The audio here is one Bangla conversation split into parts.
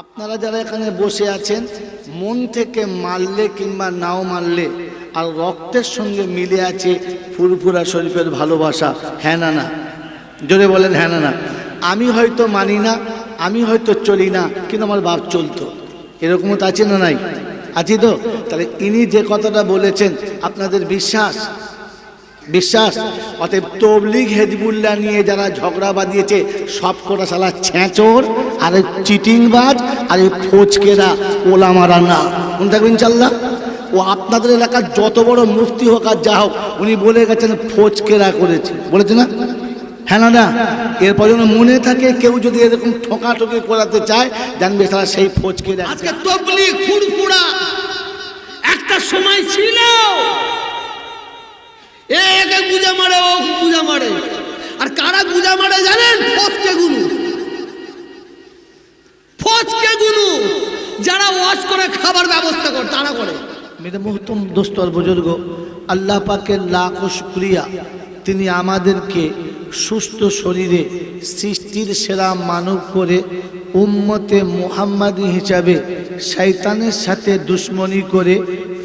আপনারা যারা এখানে বসে আছেন, মন থেকে মারলে কিংবা নাও মারলে আর রক্তের সঙ্গে মিলে আছে ফুরফুরা শরীফের ভালোবাসা। হ্যাঁ না জোরে বলেন হ্যাঁ না। আমি হয়তো মানি না, আমি হয়তো চলি না, কিন্তু আমার বাপ চলতো। এরকমও তো আছে না নাই? আছি তো? তাহলে ইনি যে কথাটা বলেছেন, আপনাদের বিশ্বাস? বিশ্বাস? অতএব তবলিগ হেজবুল্লাহ নিয়ে যারা ঝগড়া বাঁধিয়েছে, সব কটা সালা ছ্যাঁচোর আর চিটিংবাজ, আর এই ফোচকেরা ওলামারা না। মনে থাকবেন ইনশাল্লাহ? ও আপনাদের এলাকার যত বড় মুফতি হোক আর যা হোক, উনি বলে গেছেন ফোচকেরা করেছে। বলেছে না? হ্যাঁ না না। এরপর যেন মনে থাকে, কেউ যদি এরকম ঠোকাঠকি করাতে চায়, জানবে তারা সেই ফোচকেরা আজকে তবলিগ ফুরফুরা একটা সময় ছিল। এ একে গুজা মারে ও গুজা মারে। আর কারা গুজা মারে জানেন? ফসকে গুরু ফসকে গুরু যারা ওয়াশ করে, খাবার ব্যবস্থা করে, তারা করে। মেরে মোহতম দোস্তর বুজুর্গ, আল্লাহ পাকের লাখ শুক্রিয়া। তিনি আমাদেরকে সুস্থ শরীরে সৃষ্টির সেরা মানব করে উম্মতে মুহাম্মাদি হিসাবে শৈতানের সাথে দুশ্মনী করে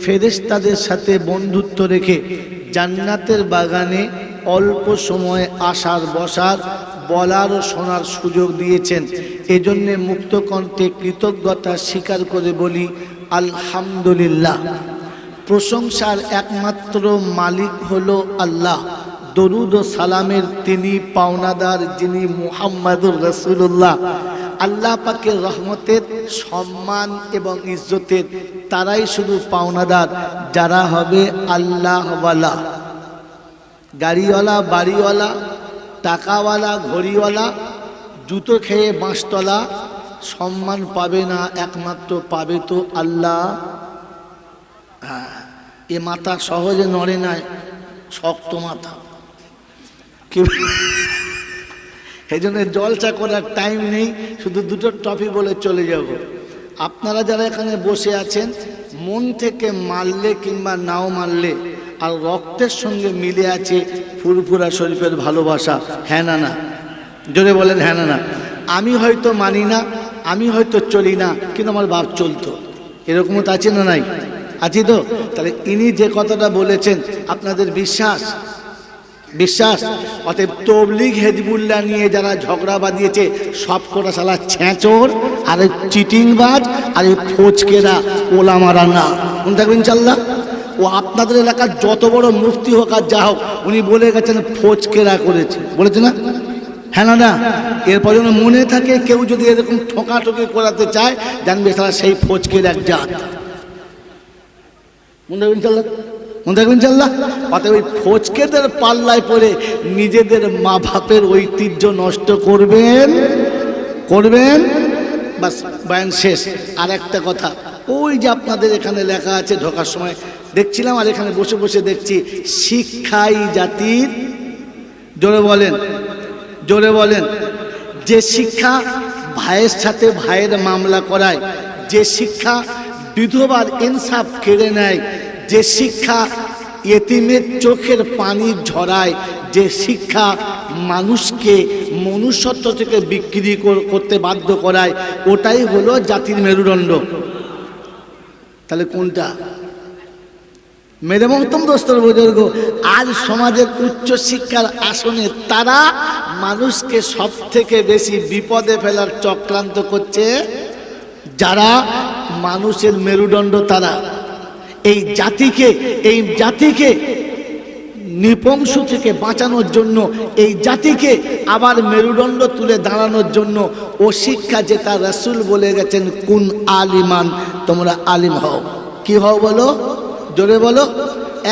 ফেরেশতাদের সাথে বন্ধুত্ব রেখে জান্নাতের বাগানে অল্প সময়ে আসার বসার, বলার ও শোনার সুযোগ দিয়েছেন। এজন্যে মুক্তকণ্ঠে কৃতজ্ঞতা স্বীকার করে বলি, আলহামদুলিল্লাহ। প্রশংসার একমাত্র মালিক হলো আল্লাহ। দরুদ ও সালামের তিনি পাওনাদার যিনি মুহাম্মাদুর রসুল্লাহ আল্লাহ পাকের রহমতের সম্মান এবং ইজ্জতের তারাই শুধু পাওনাদার, যারা হবে আল্লাহওয়ালা। গাড়িওয়ালা, বাড়িওয়ালা, টাকাওয়ালা, ঘড়িওয়ালা, জুতো খেয়ে বাঁশতলা, সম্মান পাবে না, একমাত্র পাবে তো আল্লাহ। এ মাথা সহজে নড়ে না, শক্ত মাথা। কি এই জন্য জলচা করার টাইম নেই, শুধু দুটো টপি বলে চলে যাব। আপনারা যারা এখানে বসে আছেন, মন থেকে মারলে কিংবা নাও মারলে, আর রক্তের সঙ্গে মিলে আছে ফুরফুরা শরীফের ভালোবাসা। হ্যাঁ না জোরে বলেন হ্যাঁ না। আমি হয়তো মানি না, আমি হয়তো চলি না, কিন্তু আমার বাপ চলতো। এরকমও তো আছে না নাই? আছি তো? তাহলে ইনি যে কথাটা বলেছেন, আপনাদের বিশ্বাস? বিশ্বাস? অতএব তবলিগ হেজবুল্লাহ নিয়ে যারা ঝগড়া বাঁধিয়েছে, সব কটা সালা ছ্যাঁচোর আর চিটিংবাজ, আর এই ফোচকেরা ওলামারা না। মনে থাকবেন ইনশাল্লাহ? ও আপনাদের এলাকার যত বড় মুফতি হোক আর যা হোক, উনি বলে গেছেন ফোচকেরা করেছে। বলেছে না? হ্যাঁ না এরপর যেন মনে থাকে, কেউ যদি এরকম ঠোকাঠকি করাতে চায়, জানবে তারা সেই ফোচকের এক জাত। মনে রাখবেন চাল্লা মনে রাখবেন চাল্লা অতএব ওই ফোচকেদের পাল্লায় পড়ে নিজেদের মা বাপের ঐতিহ্য নষ্ট করবেন করবেন বাস বয়ান শেষ। আর একটা কথা, ওই যে আপনাদের এখানে লেখা আছে ঢোকার সময়, দেখছিলাম আর এখানে বসে বসে দেখছি, শিক্ষাই জাতির, জোরে বলেন জোরে বলেন, যে শিক্ষা ভাইয়ের সাথে ভাইয়ের মামলা করায়, যে শিক্ষা বিধবার ইনসাফ কেড়ে নেয় যে শিক্ষা এতিমের চোখের পানি ঝরায়, যে শিক্ষা মানুষকে মনুষ্যত্ব থেকে বিক্রি কর- করতে বাধ্য করায়, ওটাই হলো জাতির মেরুদণ্ড। তাহলে কোনটা? মেরে দোস্তর বুজুর্গ, আজ সমাজের উচ্চ শিক্ষার আসনে তারা মানুষকে সব থেকে বেশি বিপদে ফেলার চক্রান্ত করছে, যারা মানুষের মেরুদণ্ড তারা। এই জাতিকে এই জাতিকে, নিপংস থেকে বাঁচানোর জন্য, এই জাতিকে আবার মেরুদণ্ড তুলে দাঁড়ানোর জন্য ও শিক্ষা যেটা রাসুল বলে গেছেন, কোন আলিমান তোমরা আলিম হও। কি হও বলো? জোরে বলো।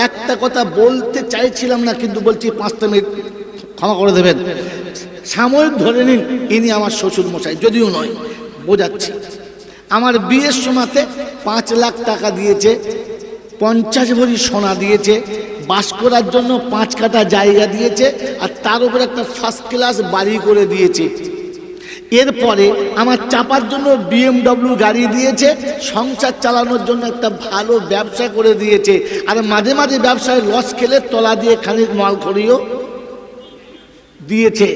একটা কথা বলতে চাইছিলাম না, কিন্তু বলছি পাঁচটা মিনিট ক্ষমা করে দেবেন। সাময়িক ধরে নিন, ইনি আমার শ্বশুর মশাই যদিও নয়, বোঝাচ্ছি। আমার বিয়ের সময়তে পাঁচ লাখ টাকা দিয়েছে পঞ্চাশ ভরি সোনা দিয়েছে, বাস করার জন্য পাঁচ কাটা জায়গা দিয়েছে আর তার উপর একটা ফার্স্ট ক্লাস বাড়ি করে দিয়েছে। এরপরে আমার চাপার জন্য বিএমডব্লিউ গাড়ি দিয়েছে, সংসার চালানোর জন্য একটা ভালো ব্যবসা করে দিয়েছে। আর মাঝে মাঝে ব্যবসায় লস খেলে তলা দিয়ে খানিক মাল করিও দিয়েছে।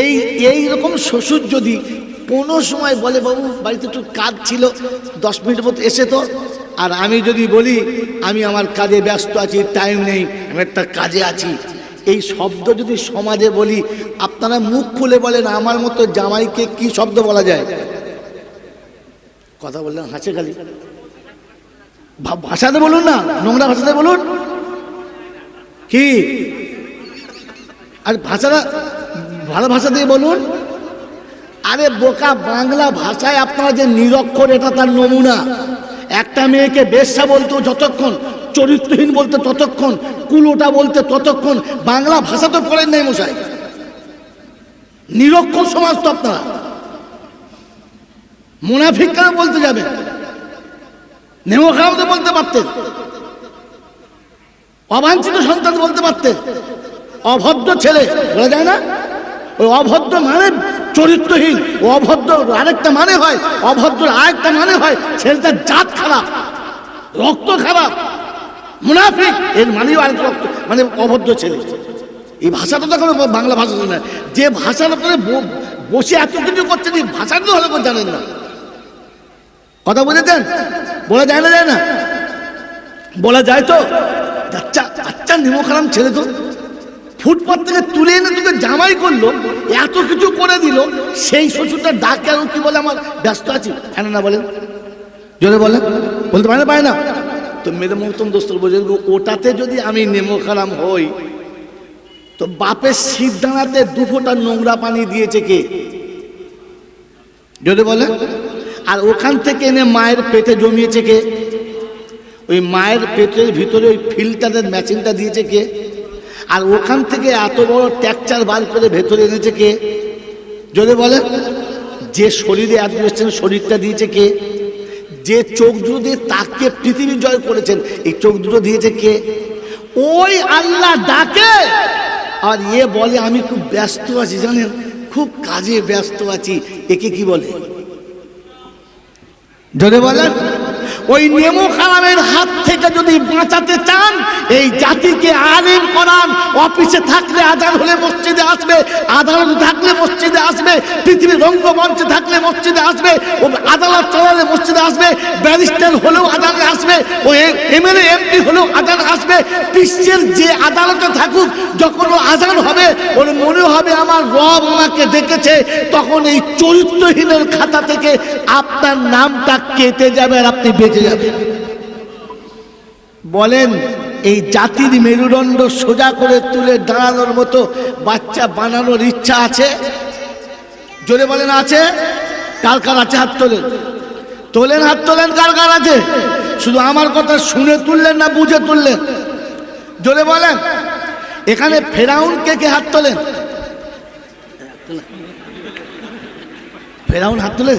এই এই রকম শ্বশুর যদি কোনো সময় বলে, বাবু, বাড়িতে একটু কাজ ছিল, দশ মিনিট মতো এসে তো আর আমি যদি বলি, আমি আমার কাজে ব্যস্ত আছি টাইম নেই, আমি একটা কাজে আছি। এই শব্দ যদি সমাজে বলি, আপনারা মুখ খুলে বলেন, আমার মতো জামাইকে কি শব্দ বলা যায়? কথা বললেন, হাসে খালি। ভাষাতে বলুন না, নোংরা ভাষাতে বলুন। কি? আর ভাষাটা, ভালো ভাষা দিয়ে বলুন। আরে বোকা বাংলা ভাষায় আপনারা যে নিরক্ষর, এটা তার নমুনা। একটা মেয়েকে বেশ্যা বলতো যতক্ষণ, চরিত্রহীন বলতে ততক্ষণ, কুলোটা বলতে ততক্ষণ, বাংলা ভাষা তো পড়েন নাই মশাই। নিরক্ষর সমাজ তো আপনারা। মুনাফিক কেন বলতে যাবে? নেমো খারাপ বলতে পারতেন। অবাঞ্ছিত সন্তান বলতে পারতেন। অভদ্র ছেলে বলা যায় না? ওই অভদ্র মানে চরিত্রহীন, অভদ্র, আরেকটা মানে হয়, অভদ্র, আরেকটা মানে হয়, ছেলেটার জাত খারাপ, রক্ত খারাপ, মুনাফিক, এর মানেও আরেক রক্ত মানে অভদ্র ছেলে। এই ভাষাটা তো এখন বাংলা ভাষা না। যে ভাষার উপরে বসে এত কিছু করছেন এই ভালো করে জানেন না। কথা বুঝেছেন বলা যায় না যায় না? বলা যায় তো? আচ্ছা আচ্ছা নিমখারাম ছেলে তো। ফুটপাত থেকে তুলে এনে তোকে জামাই করল, এত কিছু করে দিল, সেই শ্বশুরটা ডাক কেন কি বলে আমার, ব্যস্ত আছি। কেন না বলেন। জোরে বলেন। বলতে পারে না পারে না। তো মেরে মহতম দোস্তর বোঝেন ওটাতে যদি আমি নেমো খারাম হই, তো বাপের শীত দাঁড়াতে দু ফোঁটা নোংরা পানি দিয়েছে কে? জোরে বলে আর ওখান থেকে এনে মায়ের পেটে জমিয়েছে কে? ওই মায়ের পেটের ভিতরে ওই ফিল্টারের মেশিনটা দিয়েছে কে? আর ওখান থেকে এত বড় ট্যাকচার বার করে ভেতরে এনেছে কে? যদি বলে, যে শরীরে এসছেন শরীরটা দিয়েছে কে? যে চোখ দুটো দিয়ে তাকে পৃথিবী জয় করেছেন, এই চোখ দুটো দিয়েছে কে? ওই আল্লাহ ডাকে। আর এ বলে, আমি খুব ব্যস্ত আছি, জানেন? খুব কাজে ব্যস্ত আছি। একে কি বলে? যদি বলেন ওই নেমো খারামের হাত থেকে যদি বাঁচাতে চান, এই জাতিকে আলিম করান। অফিসে থাকলে আজান হলে মসজিদে আসবে, আদালত থাকলে মসজিদে আসবে, পৃথিবীর রঙ্গমঞ্চে থাকলে মসজিদে আসবে, ও আদালত চালালে মসজিদে আসবে, ব্যারিস্টার হলেও আদালতে আসবে, ও এমএলএ, এমপি হলেও আদালত আসবে, বিশ্বের যে আদালতে থাকুক, যখন ও আজান হবে, ওর মনে হবে আমার রব আমাকে ডেকেছে, তখন এই চরিত্রহীনের খাতা থেকে আপনার নামটা কেটে যাবে আর আপনি বেঁচে যাবেন বলেন, এই জাতির মেরুদণ্ড সোজা করে তুলে দাঁড়ানোর মতো বাচ্চা বানানোর ইচ্ছা আছে? জোরে বলেন, আছে। কার কার আছে হাত তোলেন? তোলেন, হাত তোলেন, কার কার আছে? শুধু আমার কথা শুনে তুললেন না বুঝে তুললেন? জোরে বলেন, এখানে ফেরাউন কে কে হাত তোলেন? ফেরাউন হাত তুলে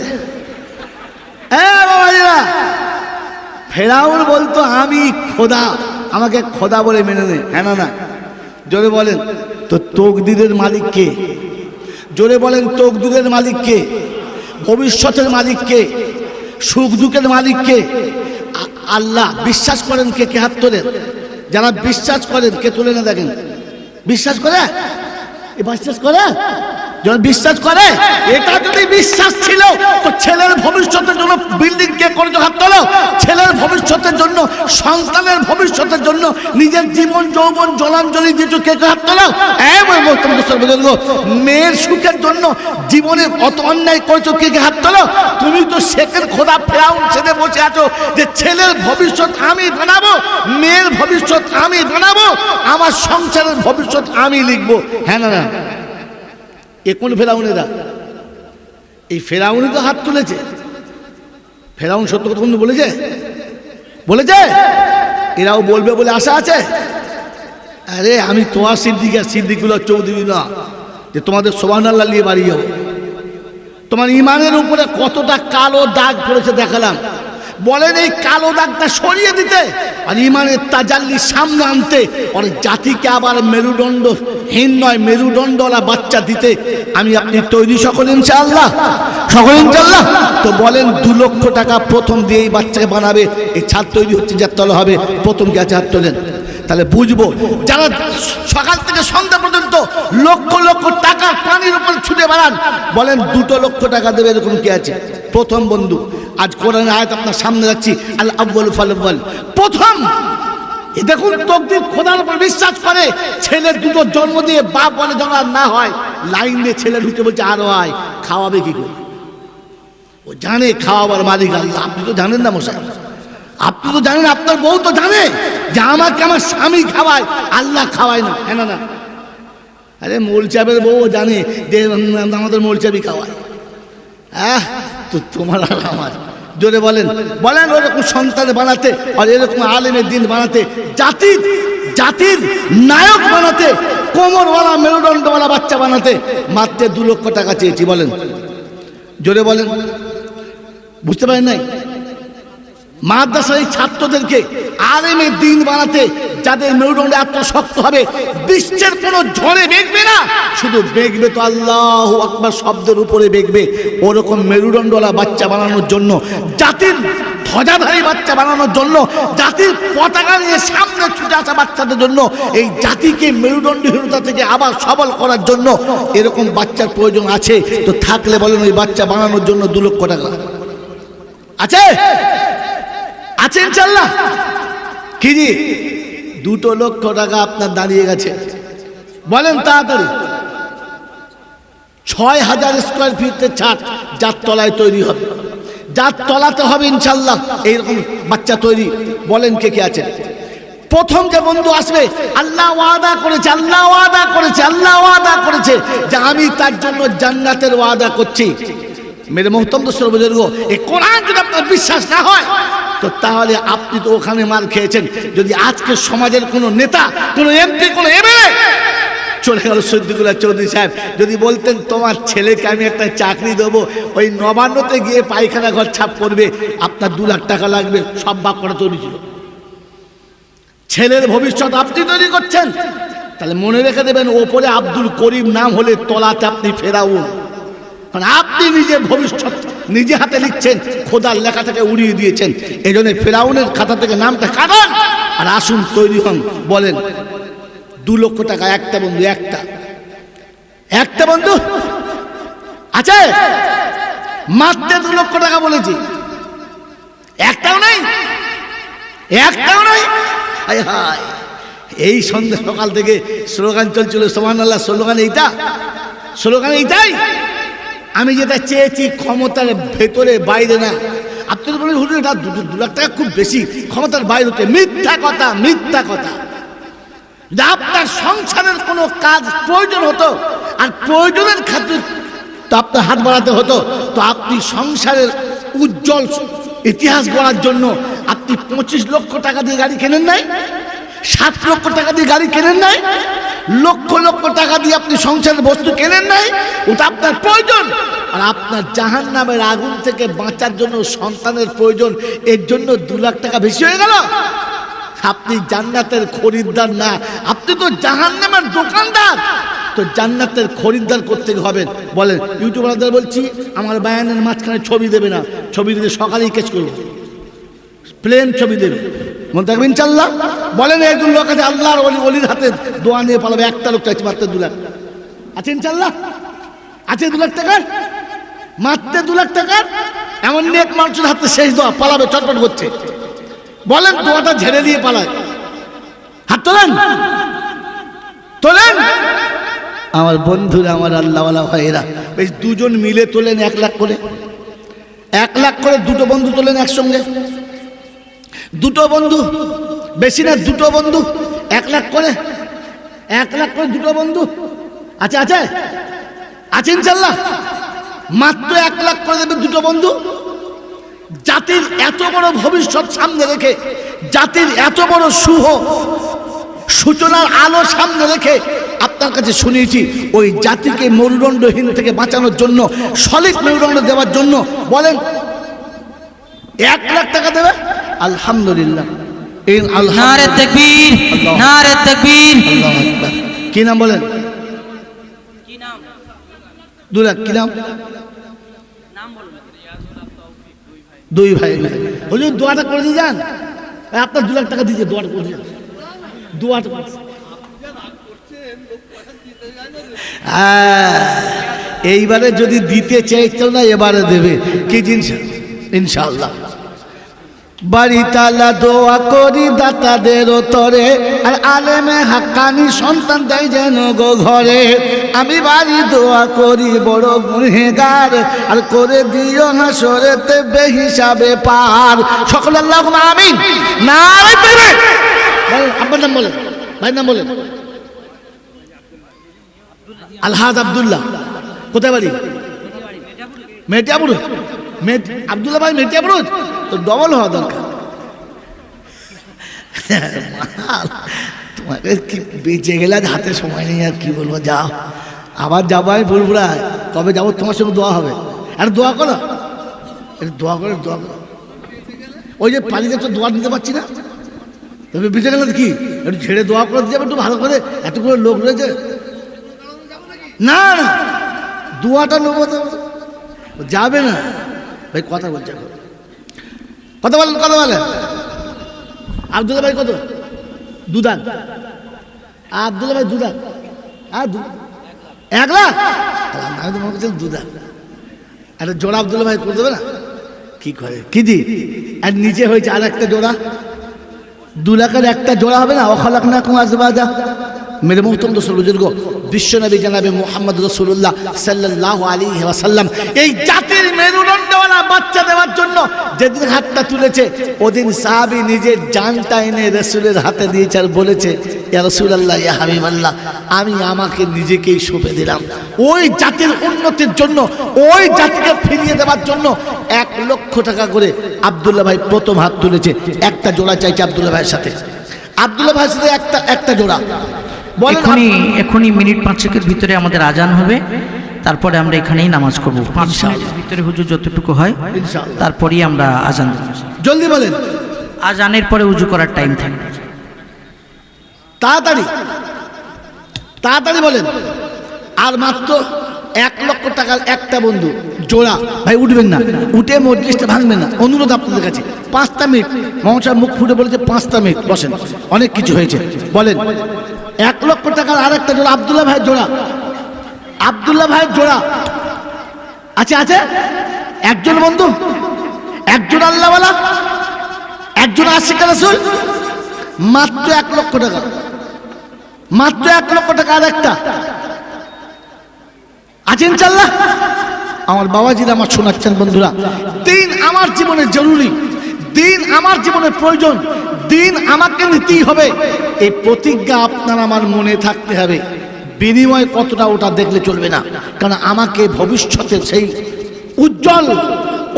ফেরাউন বলতো, আমি খোদা। আমাকে খোদা বলে মেনে নে। হ্যাঁ না না? জোরে বলেন, তো তকদিরের মালিক কে? জোরে বলেন, তকদিরের মালিক কে? ভবিষ্যতের মালিক কে? সুখ দুঃখের মালিক কে? আল্লাহ বিশ্বাস করেন কে কে হাত তোলেন? যারা বিশ্বাস করেন, কে তুলে না দেখেন। বিশ্বাস করে? এ বিশ্বাস করে? যখন বিশ্বাস করে, এটা যদি বিশ্বাস ছিল, তো ছেলের ভবিষ্যতের জন্য বিল্ডিং কে করে হাত তোলো। ছেলের ভবিষ্যতের জন্য, সন্তানের ভবিষ্যতের জন্য, নিজের জীবন, যৌবন, জলাঞ্জলি দিয়েছ কে হাত তোলো? মেয়ের সুখের জন্য জীবনে অত অন্যায় করেছ কে কে হাত তোলো? তুমি তো শেখের খোদা ফেরাউন ছেড়ে বসে আছো যে ছেলের ভবিষ্যৎ আমি বানাবো, মেয়ের ভবিষ্যৎ আমি বানাবো, আমার সংসারের ভবিষ্যৎ আমি লিখব। হ্যাঁ না না? এ কোন ফেরাউনেরা। এই ফেরাউনি তো হাত তুলেছে। ফেরাউন সত্য কথা কিন্তু বলেছে? বলেছে? এরাও বলবে বলে আশা আছে? আরে, আমি তোমার সিদ্দিক আর চৌধুরী না, যে তোমাদের সোবান আল্লাহ নিয়ে বাড়ি যাব। তোমার ইমানের উপরে কতটা কালো দাগ পড়েছে দেখালাম। বলেন এই কালো দাগটা সরিয়ে দিতে আর ইমানের তাজাল্লি সামনে আনতে। ওর জাতিকে আবার মেরুদণ্ড, হীন নয় মেরুদণ্ডওয়ালা বাচ্চা দিতে আমি আপনি তৈরি সকল ইনশাআল্লাহ। সকল ইনশাআল্লাহ। তো বলেন দু লক্ষ টাকা প্রথম দিয়ে এই বাচ্চাকে বানাবে, এই ছাদ তৈরি হচ্ছে, যার তলা হবে, প্রথম গেছে হাত তোলেন? তাহলে বুঝব, যারা সকাল থেকে সন্ধ্যা পর্যন্ত লক্ষ লক্ষ টাকা পানির উপর ছুটে বেড়ান, বলেন দুটো লক্ষ টাকা দেবে, এরকম কি আছে? প্রথম বন্ধু। আজ কোরআন আয়াত আপনার সামনে রাখছি। আল আব্বুল ফালব্বাল প্রথম। দেখুন, তকদির খোদার উপর বিশ্বাস করে ছেলের দুটো জন্ম দিয়ে বাপ বলে যেন আর না হয়, লাইন দিয়ে ছেলে ঢুকে বলছে, আরও হয় খাওয়াবে কি করে? ও জানে খাওয়াবার মালিক আল্লাহ। আপনি তো জানেন না মশাই। আপনি তো জানেন, আপনার বউ তো জানে যে আমাকে আমার স্বামী খাওয়ায়, আল্লাহ খাওয়ায় না। হ্যাঁ না আরে মৌলচাবের বউ জানে যে আমাদের মৌলচাবি খাওয়ায়। হ্যাঁ তো তোমার আর আমার। জোরে বলেন বলেন ওরকম সন্তান বানাতে আর এরকম আলেমের দিন বানাতে, জাতির জাতির নায়ক বানাতে, কোমরওয়ালা, মেরুদণ্ডওয়ালা বাচ্চা বানাতে মাত্র দু লক্ষ টাকা চেয়েছি, বলেন। জোরে বলেন। বুঝতে পারেন নাই? মাদ্রাসার এই ছাত্রদেরকে আলেমের দিন বানাতে যাদের মেরুদণ্ড এত শক্ত হবে, বিশ্বের কোনো ঝড়ে বেগবে না। শুধু বেগবে তো আল্লাহ আকবার শব্দের উপরে বেগবে ওরকম মেরুদণ্ডওয়ালা বাচ্চা বানানোর জন্য, জাতির ধ্বজাধারী বাচ্চা বানানোর জন্য, জাতির পতাকা নিয়ে সামনে ছুটে আসা বাচ্চাদের জন্য, এই জাতিকে মেরুদণ্ডহীনতা থেকে আবার সবল করার জন্য এরকম বাচ্চার প্রয়োজন আছে। তো থাকলে বলেন ওই বাচ্চা বানানোর জন্য দু লক্ষ টাকা। আছে? আছে ইনশাল্লাহ কি জি? দুটো লক্ষ টাকা আপনার দাঁড়িয়ে গেছে। বলেন তাড়াতাড়ি। ছয় হাজার স্কোয়ার ফিটের ছাদ যার তলায় তৈরি হবে। যার তলাতে হবে ইনশাল্লাহ এইরকম বাচ্চা তৈরি। বলেন কে কে আছেন প্রথম যে বন্ধু আসবে আল্লাহ ওয়াদা করেছে আল্লাহ ওয়াদা করেছে আল্লাহ ওয়াদা করেছে যে আমি তার জন্য জান্নাতের ওয়াদা করছি। মেরে মোহতম দোস্তর বুজুর্গ এই কোরআন যদি আপনার বিশ্বাস না হয় তো তাহলে আপনি তো ওখানে মার খেয়েছেন। যদি আজকে সমাজের কোনো নেতা, কোনো এমপি, কোনো এমএলএ চলে গেল সদ্দিকুল্লাহ চৌধুরী সাহেব, যদি বলতেন তোমার ছেলেকে আমি একটা চাকরি দেবো, ওই নবান্নতে গিয়ে পায়খানা ঘর ছাপ করবে, আপনার দু লাখ টাকা লাগবে, সব বাক করা তৈরি ছিল। ছেলের ভবিষ্যৎ আপনি তৈরি করছেন। তাহলে মনে রেখে দেবেন, ওপরে আব্দুল করিম নাম হলে তলাতে আপনি ফেরাউন। কারণ আপনি নিজের ভবিষ্যৎ নিজে হাতে লিখছেন, খোদার লেখা থেকে উড়িয়ে দিয়েছেন। এই জন্য ফেরাউনের খাতা থেকে নামটা কাটান আর আসুন তৈরি হন, বলেন, দু লক্ষ টাকা, একটা বন্ধু, একটা। একটা বন্ধু? আছে? মাত্র দু লক্ষ টাকা বলেছি। একটাও নেই? একটাও নেই? হায় হায়, এই সন্ধ্যে সকাল থেকে স্লোগান চলছিল সোমান আল্লাহ স্লোগান এইটা? স্লোগান এইটাই? আমি যেটা চেয়েছি ক্ষমতার ভেতরে, বাইরে না। আপনি বলেন, হুজুর, এটা দু- লাখ টাকা খুব বেশি। ক্ষমতার বাইরে হতে মিথ্যা কথা মিথ্যা কথা। যদি আপনার সংসারের কোনো কাজ প্রয়োজন হতো, আর প্রয়োজনের খাতির তো আপনার হাত বাড়াতে হতো, তো আপনি সংসারের উজ্জ্বল ইতিহাস গড়ার জন্য আপনি পঁচিশ লক্ষ টাকা দিয়ে গাড়ি কেনেন নাই? সাত লক্ষ টাকা দিয়ে গাড়ি কেনেন নাই? লক্ষ লক্ষ টাকা দিয়ে আপনি সংসারের বস্তু কেনেন নাই? ওটা আপনার প্রয়োজন। আর আপনার জাহান নামের আগুন থেকে বাঁচার জন্য সন্তানের প্রয়োজন, এর জন্য দু লাখ টাকা বেশি হয়ে গেল। আপনি জান্নাতের খরিদ্দার না। আপনি তো জাহান্নামের দোকানদার। তো জান্নাতের খরিদ্দার করতে হবেন? বলেন ইউটিউবারদের বলছি, আমার বায়ানের মাঝখানে ছবি দেবে না। ছবি দিলে সকালেই কেস করব। প্লেন ছবি দেবে। মনে থাকবেন ইনশাল্লাহ বলেন একজন লোক আছে আল্লাহর অলি অলির হাতে দোয়া নিয়ে পালাবে, একটা লোক চাইছে মাত্র দু লাখ। আছে ইনশাল্লাহ আছে দু লাখ টাকার? মাত্র দু লাখ টাকার? এমন নেক মানুষের হাতে শেষ দোয়া, পালাবে, চটপট করছে। বলেন, দোয়াটা ঝেড়ে দিয়ে পালায়। হাত তোলেন? তোলেন? আমার বন্ধুরা, আমার আল্লাহওয়ালা ভাইয়েরা, বেশ দুজন মিলে তোলেন এক লাখ করে। এক লাখ করে দুটো বন্ধু তোলেন একসঙ্গে। দুটো বন্ধু, বেশি না দুটো বন্ধু, এক লাখ করে, এক লাখ করে দুটো বন্ধু। আছে আছে? আছে ইনশাল্লাহ। মাত্র এক লাখ করে দেবে দুটো বন্ধু। জাতির এত বড় ভবিষ্যৎ সামনে রেখে, জাতির এত বড় শুভ সূচনার আলো সামনে রেখে আপনার কাছে শুনিয়েছি, ওই জাতিকে মেরুদণ্ডহীন থেকে বাঁচানোর জন্য, সলিড মেরুদণ্ড দেওয়ার জন্য বলেন, এক লাখ টাকা দেবে? আলহামদুলিল্লাহ। কি নাম বলেন? দু লাখ কি নাম? দুই ভাই। হুজুর দোয়াটা করে দিয়ে যান। আপনার দু লাখ টাকা দিয়েছে দোয়াটা করে দিয়ে যান। দুয়াটা হ্যাঁ এইবারে যদি দিতে চাইতো না এবারে দেবে। কি জিনিস? ইনশাল্লাহ বাড়ি তালা দোয়া করি দাতাদের তরে। আর আলেমে হাক্কানি সন্তান দেয় যেন গো ঘরে। আমি বাড়ি দোয়া করি বড় গুনেগার আর করে দিও হাসরেতে বেহিসাবে পার সকল আল্লাহ আমিন। না আপনার নাম বলেন ভাই নাম বলেন। আলহাজ আব্দুল্লাহ। কোথায় বাড়ি? মেটিয়াপুর। মেট, আব্দুল্লাহ ভাই মেটিয়াপুর তো ডবল হওয়া দরকার। তোমাকে কি বেঁচে গেলে হাতে সময় নেই, আর কি বলব, যাও। আবার যাব আমি ফুলপুরায় কবে যাব তোমার সঙ্গে দোয়া হবে। আর দোয়া করো। দোয়া করে, দোয়া করো। ওই যে পানিতে তো দোয়া নিতে পারছি না। তবে বেঁচে গেলে কি? একটু ছেড়ে দোয়া করে দিয়ে একটু ভালো করে। এতগুলো লোক রয়েছে। না না, দোয়াটা নেব তো। যাবে না। ভাই কথা বলছে এখন। কথা বলেন কথা বলেন আবদুল্লা ভাই কত? দুদান। আবদুল্লা ভাই দুদান। আর এক লাখ? আমি তো মনে করছিলাম দুদান। একটা জোড়া আবদুল্লা ভাই করে দেবে না? কি করে? কি দি? আর নিচে হয়েছে আর একটা জোড়া। দু লাখের একটা জোড়া হবে না? অখালাক না কোন আসবা যা মেরে মোহতম রসুল বুজুর্গ বিশ্বনবী জানাবে মোহাম্মদ রসুল্লাহ সাল্লাহ আলী ওয়াসাল্লাম। এই জাতির মেরুদণ্ডওয়ালা বাচ্চা দেওয়ার জন্য যেদিন হাতটা তুলেছে ওদিন সাহাবি নিজের জানটা এনে রসুলের হাতে দিয়েছে আর বলেছে ইয়া রসুলাল্লাহ ইয়া হাবিব আল্লাহ আমি আমাকে নিজেকেই সঁপে দিলাম। ওই জাতির উন্নতির জন্য ওই জাতিকে ফিরিয়ে দেওয়ার জন্য এক লক্ষ টাকা করে আবদুল্লাহ ভাই প্রথম হাত তুলেছে। একটা জোড়া চাইছে আবদুল্লাহ ভাইয়ের সাথে। আবদুল্লাহ ভাইয়ের সাথে একটা একটা জোড়া। এখনই এখনই মিনিট পাঁচেকের ভিতরে আমাদের আজান হবে। তারপরে আমরা এখানেই নামাজ করব পাঁচ মিনিটের ভিতরে হুজুর যতটুকু হয় ইনশাআল্লাহ। তারপরেই আমরা আজান দেব। জলদি বলেন। আজানের পরে উজু করার টাইম থাকবে তাড়াতাড়ি। তাড়াতাড়ি বলেন। আর মাত্র এক লক্ষ টাকার একটা বন্ধু জোড়া। ভাই উঠবেন না। উঠে মজলিসটা ভাঙবেন না। অনুরোধ আপনাদের কাছে। পাঁচটা মিনিট। সাহেব মুখ ফুটে বলেছে পাঁচটা মিনিট। বসেন। অনেক কিছু হয়েছে। বলেন। এক লক্ষ টাকার আর একটা জোড়া। আবদুল্লাহ ভাই জোড়া। আবদুল্লাহ ভাইয়ের জোড়া। আছে আছে? একজন বন্ধু? একজন আল্লাহওয়ালা? একজন আশিকা রাসুল? মাত্র এক লক্ষ টাকা। মাত্র এক লক্ষ টাকা আর একটা। আছেন চাল্লা আমার বাবাজিরা আমার শোনাচ্ছেন বন্ধুরা, দিন আমার জীবনে জরুরি, দিন আমার জীবনে প্রয়োজন, দিন আমাকে নিতেই হবে। এই প্রতিজ্ঞা আপনার আমার মনে থাকতে হবে। বিনিময় কতটা ওটা দেখলে চলবে না। কারণ আমাকে ভবিষ্যতে সেই উজ্জ্বল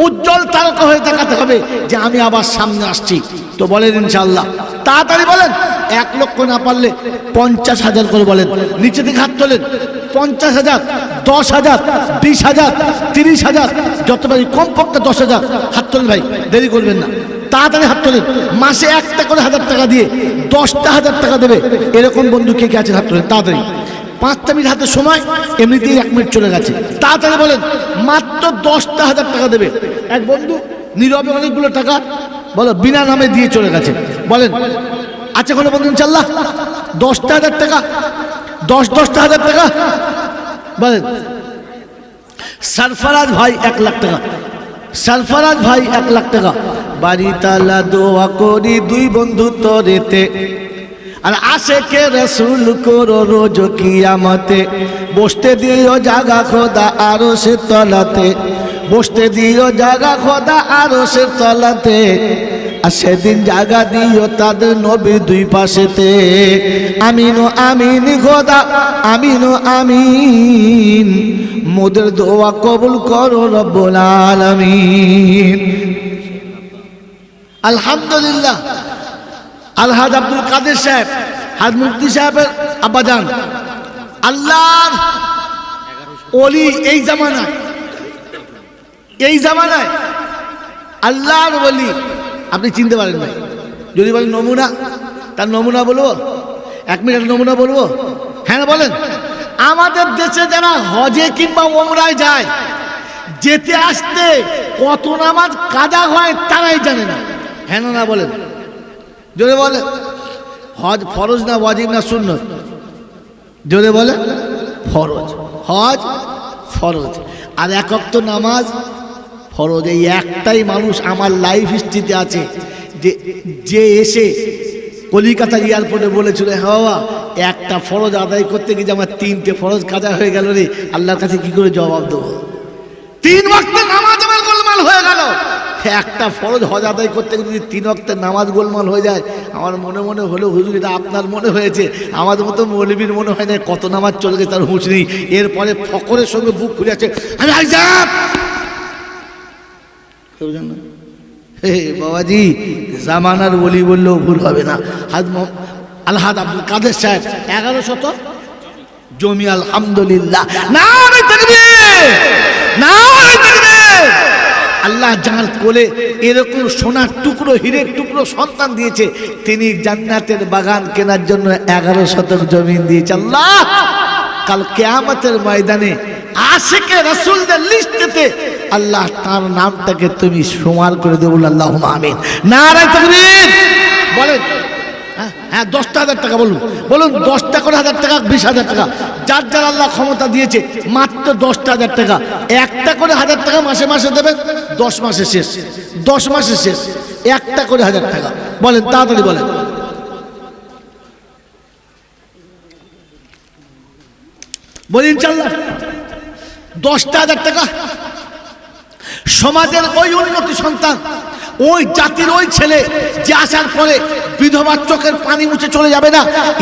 উজ্জ্বল তারকা হয়ে দেখাতে হবে যে আমি আবার সামনে আসছি। তো বলেন ইনশাল্লাহ তাড়াতাড়ি বলেন, এক লক্ষ না পারলে পঞ্চাশ হাজার করে বলেন। নিচে দিকে হাত তোলেন, পঞ্চাশ হাজার, দশ হাজার, বিশ হাজার, তিরিশ হাজার, যত পারি কমপক্ষে দশ হাজার হাত তোলেন ভাই, দেরি করবেন না। তাড়াতাড়ি হাত তোলেন, মাসে একটা করে হাজার টাকা দিয়ে দশটা হাজার টাকা দেবে। এরকম বন্ধু কে কে আছেন হাত তোলেন, তাড়াতাড়ি। পাঁচটা মিনিট হাতে সময়, এমনিতেই এক মিনিট চলে গেছে। তাড়াতাড়ি বলেন, মাত্র দশটা হাজার টাকা দেবে। এক বন্ধু, নীরবে অনেকগুলো টাকা, বলো, বিনা নামে দিয়ে চলে গেছে। বলেন, আছে কোনো বন্ধু ইনশাল্লাহ দশটা হাজার টাকা, দশ, দশটা হাজার টাকা? বলেন, সরফরাজ ভাই, এক লাখ টাকা। সরফরাজ ভাই, এক লাখ টাকা। বাড়ি তালা দোয়া করি দুই বন্ধু তরেতে। আর আসে কে রসুল করো রোজ কিয়ামতে। বসতে দিও জাগা খোদা আরও সে তলাতে। বসতে দিও জাগা খোদা আরও সে তলাতে। আর সেদিন জাগা দিও তাদের নবীর দুই পাশেতে। আমিনো আমিন খোদা, আমিনো আমিন। মোদের দোয়া কবুল করো রব্বুল আলামিন। আলহামদুলিল্লাহ। আলহাজ আব্দুল কাদের সাহেব, হাজ মুফতি সাহেবের আব্বাজান। আল্লাহর অলি এই জামানায় এই জামানায় আল্লাহর অলি আপনি চিনতে পারেন ভাই যদি বলেন নমুনা, তার নমুনা বলব? এক মিনিট নমুনা বলব? হ্যাঁ বলেন? আমাদের দেশে যারা হজে কিংবা ওমরায় যায়, যেতে আসতে কত নামাজ কাদা হয় তারাই জানে না। হ্যাঁ না বলেন? জোরে বলে। হজ ফরজ না ওয়াজিব না শূন্য জোরে বলে। ফরজ। হজ ফরজ। আর একক তো নামাজ ফরজ। এই একটাই মানুষ আমার লাইফ হিস্ট্রিতে আছে। যে যে এসে কলিকাতার এয়ারপোর্টে বলেছিল হ্যাঁ বাবা, একটা ফরজ আদায় করতে গিয়ে আমার তিনটে ফরজ কাজা হয়ে গেল রে, আল্লাহর কাছে কি করে জবাব দেবো? তিন ওয়াক্তের নামাজ আমার গোলমাল হয়ে গেল। একটা ফরজ হজ আদায় করতে যদি তিন ওয়াক্তের নামাজ গোলমাল হয়ে যায়, আমার মনে মনে হলো, হুজুর, এটা আপনার মনে হয়েছে। আমাদের মতো মৌলবীর মনে হয় না, কত নামাজ চলে গেছে, তার হুঁশ নেই। এরপরে ফকরের সঙ্গে বুক খুলে আছে? হে বাবাজি, জামানার বলি বললেও ভুল হবে না। হাজ আলহাদ আব্দুল কাদের সাহেব, এগারো শত? জমি আলহামদুলিল্লাহ। না না আল্লাহ যার কোলে এরকম সোনার টুকরো, হীরের টুকরো সন্তান দিয়েছে, তিনি জান্নাতের বাগান কেনার জন্য এগারো শতক জমিন দিয়েছে। আল্লাহ, কাল কেয়ামতের ময়দানে আশেকে রসুলদের লিস্টেতে আল্লাহ তার নামটাকে তুমি সমার করে দেবো আল্লাহ আমিন। তকবীর। বলেন হ্যাঁ, দশটা হাজার টাকা বলুন। বলুন দশটা করে হাজার টাকা বিশ হাজার টাকা। যার যার আল্লাহ ক্ষমতা দিয়েছে মাত্র দশটা হাজার টাকা। একটা করে হাজার টাকা মাসে মাসে দেবেন দশ মাসে শেষ। দশ মাসে শেষ। একটা করে হাজার টাকা। বলেন তাড়াতাড়ি বলেন। বলি ইনশাল্লাহ দশটা হাজার টাকা। সমাজের ওই উন্নতি সন্তান ওই জাতির ওই ছেলে যে আসার পরে বিধবার চোখের পানি মুছে চলে যাবে না,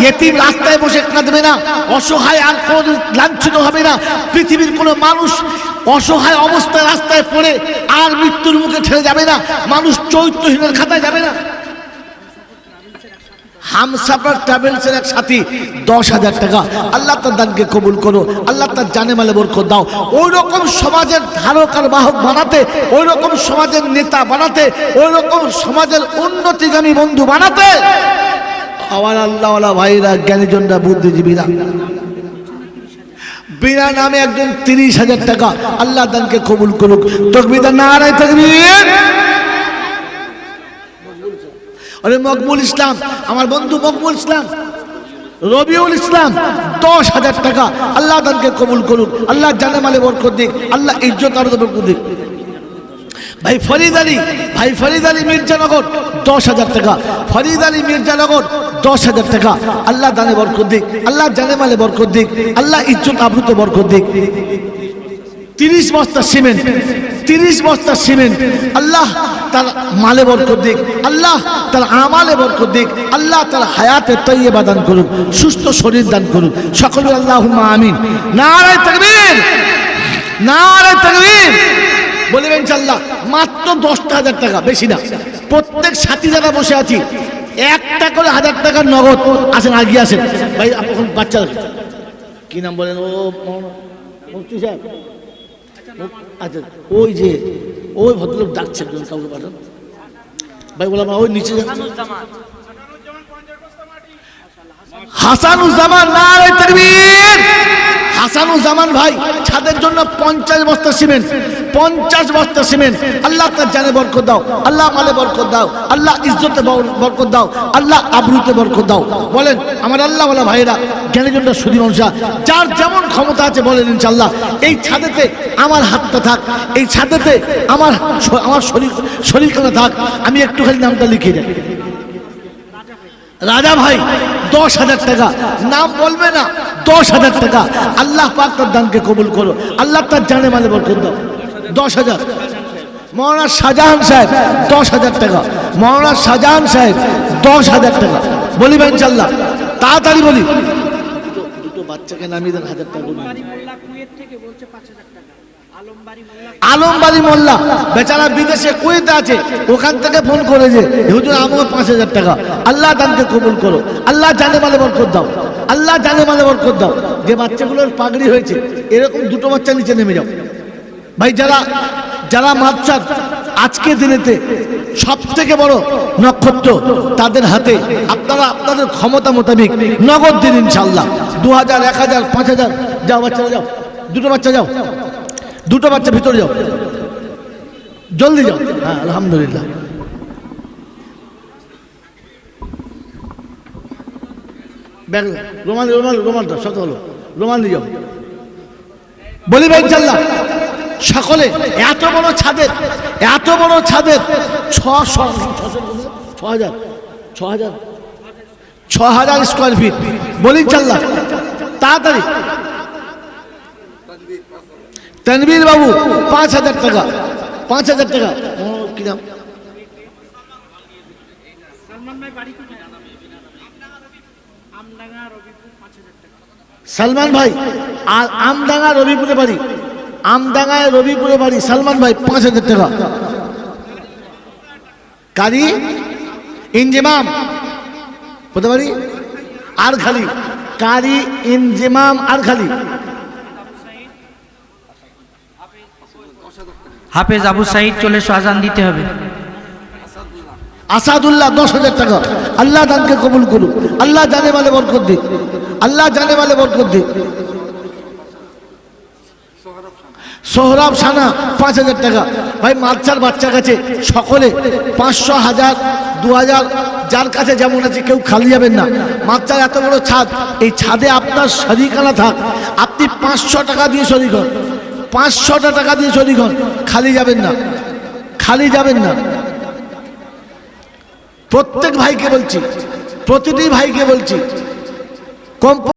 এতিম রাস্তায় বসে কাঁদবে না, অসহায় আর কোনো লাঞ্ছিত হবে না, পৃথিবীর কোনো মানুষ অসহায় অবস্থায় রাস্তায় পড়ে আর মৃত্যুর মুখে ঠেলে যাবে না, মানুষ চৈত্রহীনের খাতায় যাবে না। হামসাফার ট্রাভেলসের এক সাথী দশ হাজার টাকা। আল্লাহ তার দানকে কবুল করো, আল্লাহ তার জানে মালে বরকত দাও। ওই রকম সমাজের ধারক আর বাহক বানাতে ওই রকম সমাজের নেতা বানাতে ওই রকম সমাজের উন্নতিগামী বন্ধু বানাতে, আমার আল্লাহওয়ালা ভাইরা, জ্ঞানীজনরা, বুদ্ধিজীবীরা। বিনা নামে একজন তিরিশ হাজার টাকা আল্লাহ দানকে কবুল করুক। তকবিদা না আড়াই তকবির। আরে মকবুল ইসলাম, আমার বন্ধু মকবুল ইসলাম। রবিউল ইসলাম, দশ হাজার টাকা। আল্লাহ তাকে কবুল করুন। আল্লাহ জানে মালে বরকত দিক। আল্লাহ ইজ্জত আর বরকত দিক ভাই ফরিদ আলী, ভাই ফরিদ আলী মির্জানগর, দশ হাজার টাকা। ফরিদ আলী মির্জানগর, দশ হাজার টাকা। আল্লাহ দানে বরকত দিক। আল্লাহ জানে মালে বরকত দিক। আল্লাহ ইজ্জত আবৃত বরকত দিক। তিরিশ বস্তা সিমেন্ট, তিরিশ বস্তা সিমেন্ট। আল্লাহ তার মালে বরকত দিক, আল্লাহ তার আমালে বরকত দিক, আল্লাহ তার হায়াতে তৈবা দান করুক, সুস্থ শরীর দান করুক। সকলে আল্লাহ আমিন। নারায় তকবীর নারায় তকবীর। বলবেন চাল্লাহ মাত্র দশটা হাজার টাকা, বেশি না। প্রত্যেক সাথী যারা বসে আছি, একটা করে হাজার টাকার নগদ আসেন আগে আসেন। ভাই বাচ্চা? কি নাম বলেন? ও মুফতি সাহেব। আচ্ছা ওই যে, ওই ভদ্রলোক ডাকছে কাউকে পাঠান ভাই, বললাম, ওই নিচে। হাসানুজ্জামান নারে তাকবীর হাসানুজ্জামান ভাই, ছাদের জন্য পঞ্চাশ বস্তা সিমেন্ট, পঞ্চাশ বস্তা সিমেন্ট। আল্লাহ তার জানে বরকত দাও, আল্লাহ মালে বরকত দাও, আল্লাহ ইজ্জতে বর- বরকত দাও, আল্লাহ আবরুতে বরকত দাও। বলেন, আমার আল্লাহ বলা ভাইরা জ্ঞানীজনটা সুদী মানুষা যার যেমন ক্ষমতা আছে বলেন ইনশাল্লাহ এই ছাদেতে আমার হাতটা থাক, এই ছাদেতে আমার আমার শরীর শরীরখানা থাক, আমি একটুখানি নামটা লিখে যাই রাজা ভাই দশ হাজার টাকা। নাম বলবে না, দশ হাজার টাকা। আল্লাহ পাক তার দানকে কবুল করো। আল্লাহ তার জানে মালে বরকত দাও। দশ হাজার। মৌলানা শাহজাহান সাহেব, দশ হাজার টাকা। মৌলানা শাহজাহান সাহেব, দশ হাজার টাকা। বলি ভাই ইনশাল্লাহ তাড়াতাড়ি বলি। দুটো- বাচ্চাকে নামিয়ে দেন হাজার টাকা। আলমবাড়ি মোল্লা। বেচারা বিদেশে কুয়েতে আছে, ওখান থেকে ফোন করে যে, হুজুর, আমাকে পাঁচ হাজার টাকা। আল্লাহ দানকে কবুল করো। আল্লাহ জানে মালে বরকত দাও। আল্লাহ জানে মালে বরকত দাও। যে বাচ্চাগুলোর পাগড়ি হয়েছে, এরকম দুটো বাচ্চা নিচে নেমে যাও। ভাই, যারা যারা মাদ্রাসার আজকে দিনেতে সব থেকে বড় নক্ষত্র, তাদের হাতে আপনারা, আপনাদের ক্ষমতা মোতাবেক নগদ দিন ইনশাল্লাহ দু হাজার এক হাজার, পাঁচ হাজার, যাও বাচ্চারা, যাও। দুটো বাচ্চা যাও। দুটো বাচ্চা ভিতরে যাও। জলদি যাও। হ্যাঁ আলহামদুলিল্লাহ। ব্যাগ রোমান রোমান রোমানটা শত হলো। রোমান যাও। বলি ভাই চাল্লা সকলে এত বড় ছাদের, এত বড় ছাদের, ছশো ছ হাজার ছ হাজার ছ হাজার স্কোয়ার ফিট বলি চাল্লা তাড়াতাড়ি তনবীর বাবু পাঁচ হাজার টাকা পাঁচ হাজার টাকা। ও, কি নাম? সালমান ভাই আর আমডাঙ্গা রবিপুরে বাড়ি আমডাঙ্গায় রবিপুরে বাড়ি সালমান ভাই পাঁচ হাজার টাকা। কারি ইনজিমাম কোথায় পারি আর খালি। কারি ইনজিমাম আর খালি। হাফেজ আবু সাইদ চলে এসো আজান দিতে হবে। আসাদুল্লাহ দশ হাজার টাকা। আল্লাহ দানকে কবুল করুন আল্লাহ জানে বলে বরকত দিক। আল্লাহ জানে বলে বরকত দিক। সোহরাব সানা পাঁচ হাজার টাকা। ভাই বাচ্চার বাচ্চা কাছে সকলে পাঁচশো হাজার দু হাজার যার কাছে যেমন আছে কেউ খালি যাবেন না। বাচ্চার এত বড় ছাদ এই ছাদে আপনার শরিকানা থাক। আপনি পাঁচশো টাকা দিয়ে শরিক হন। পাঁচশোটা টাকা দিয়ে চলি হন খালি যাবেন না। খালি যাবেন না। প্রত্যেক ভাইকে বলছি, প্রতিটি ভাইকে বলছি, কম